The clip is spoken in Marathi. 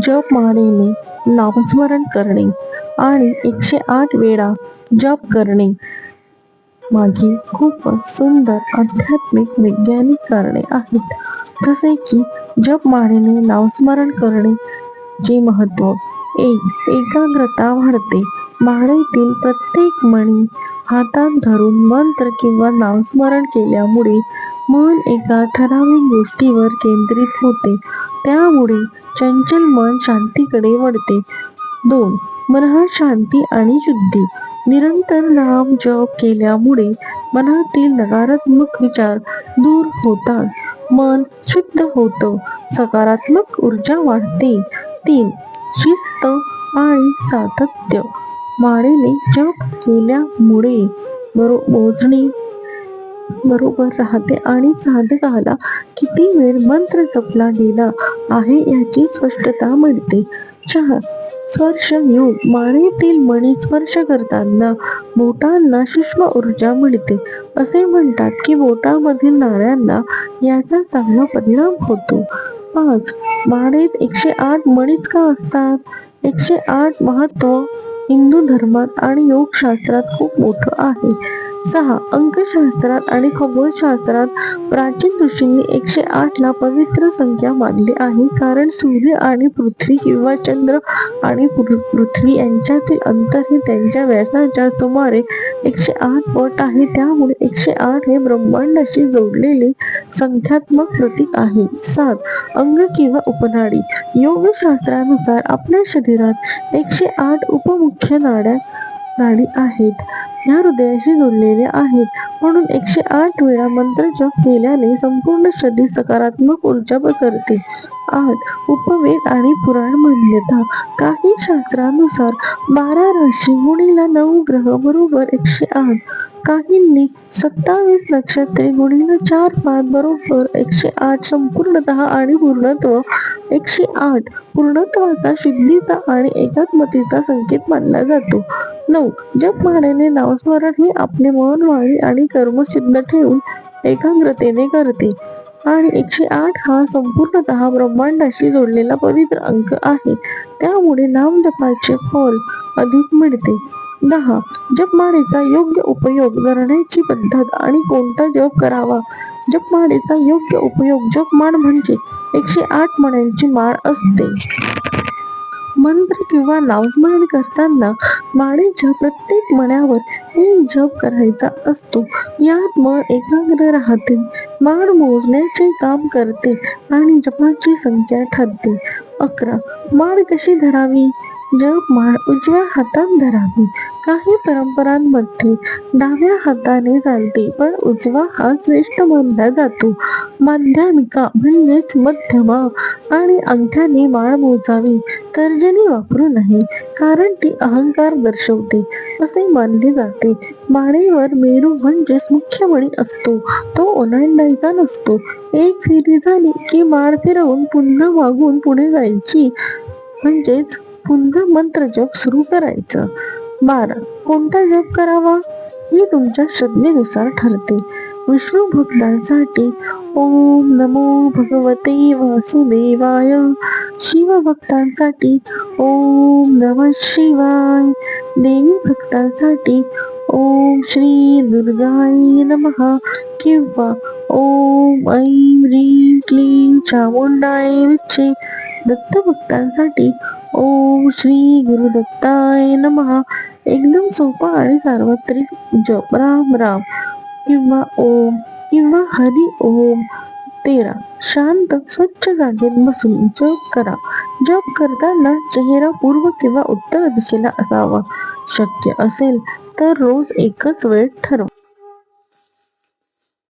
जपमाळेने नामस्मरण करणे आणि एकशे आठ वेळा जप करणे. मागे खूपच सुंदर आध्यात्मिक वैज्ञानिक कारणे आहेत. जसे की जपमाळेने नामस्मरण करणे चे महत्त्व. एक एकाग्रता वाढते. माळेतील प्रत्येक मणी हातात धरून मंत्र किंवा नामस्मरण केल्यामुळे मन एका ठराविक गोष्टीवर केंद्रित होते. त्यामुळे चंचल मन शांतीकडे वळते. दोन मनात शांती आणि शुद्धी. निरंतर नाम जप केल्यामुळे मनातील नकारात्मक विचार दूर होतात. मन शुद्ध होतं. सकारात्मक ऊर्जा वाढते. तीन शिस्त आणि सातत्य. माळेने जप केल्यामुळे बरो मोजणी बरोबर राहते. आणि साधकाला किती वेळ मंत्र जपला गेला आहे याची स्पष्टता मिळते. चार स्पर्श योग माळेतील मणी स्पर्श करताना बोटांना सूक्ष्म ऊर्जा मिळते. असे म्हणतात की बोटामधील नाण्यांना याचा चांगला परिणाम होतो. पाच माळेत एकशे आठ मणीच का असतात? एकशे आठ महत्त्व हिंदू धर्मात आणि योगशास्त्रात खूप मोठं आहे. सहा अंकशास्त्रात आणि खगोलशास्त्रात प्राचीन ऋषींनी एकशे आठ ला पवित्र संख्या मानली आहे. कारण सूर्य आणि पृथ्वी किंवा चंद्र आणि पृथ्वी यांच्यातील अंतर हे त्यांच्या व्यासाच्या सुमारे एकशे आठ पट आहे. त्यामुळे एकशे आठ हे ब्रह्मांडाशी जोडलेले संख्यात्मक प्रतीक आहे. सात अंग किंवा उपनाडी. योगशास्त्रानुसार आपल्या शरीरात एकशे आठ उपमुख्य नाड्या नाडी आहेत. ह्या हृदयाशी जोडलेले आहेत. म्हणून एकशे आठ वेळा मंत्र जप केल्याने संपूर्ण शरीर सकारात्मक ऊर्जा पसरते. आठ उपवेद आणि पुराण मान्यता. काही शास्त्रानुसार बारा राशी गुणीला नऊ ग्रह बरोबर एकशे आठ. काहींनी सत्तावीस नक्षत्रे गुणीला चार पाच बरोबर एकशे आठ संपूर्णतः आणि पूर्णत्व एकशे आठ. पूर्णत्वाचा शुद्धीचा आणि एकात्मतेचा संकेत मानला जातो. नऊ. जपमाळेने नावस्मरण हे आपले मन वाणी आणि कर्म सिद्ध ठेवून एकाग्रतेने करते. आणि एकशे आठ हा संपूर्णतः ब्रह्मांडाशी जोडलेला पवित्र अंक आहे. त्यामुळे नामजपाचे फल अधिक मिळते. दहा. जपमाळेचा योग्य उपयोग करण्याची पद्धत आणि कोणता जप करावा? जपमाळेचा योग्य उपयोग जपमाळ म्हणजे एकशे आठ मण्यांची माळ असते. मंत्र किंवा नामस्मरण करताना माळेच्या प्रत्येक मण्यावर एक जप करायचा असतो. यात मन एकाग्र राहते. माळ मोजण्याचे काम करते आणि जपाची संख्या ठरते. अकरा. माळ कशी धरावी? जप माळ उजव्या हातात धरावी. काही परंपरांमध्ये डाव्या हाताने चालते पण उजवा हा श्रेष्ठ मानला जातो. माध्यमिका म्हणजेच मध्यमा आणि अंगठ्याने माळ मोजावी. तर्जनी वापरू नये कारण ती अहंकार दर्शवते असे मानले जाते. माळेवर मेरू म्हणजेच मुख्य मणी असतो. तो ओलांडायचा नसतो. एक फेरी झाली की माळ फिरवून पुन्हा मागून पुढे जायची म्हणजेच पुन्हा मंत्र जप सुरू करायचं. बारा कोणता जप करावा? हे तुमच्या श्रद्धेनुसार ठरते. विष्णू भक्तांसाठी ओम नमो भगवते वासुदेवाय. शिव भक्तांसाठी ओम नम शिवाय. देवी भक्तांसाठी ओम श्री दुर्गाय नमः. किंवा ओम ऐं ह्रीं क्लीं चामुंडाय विच्चे दत्तभक्तांसाठी ओम श्री गुरुदत्ताय नमः. एकदम सोपा आणि सार्वत्रिक जप. राम राम. किंवा ओम किंवा हरी ओम. तेरा. शांत स्वच्छ जागेत बसून जप करा. जप करताना चेहरा पूर्व किंवा उत्तर दिशेला असावा. शक्य असेल तर रोज एकच वेळ ठरवा.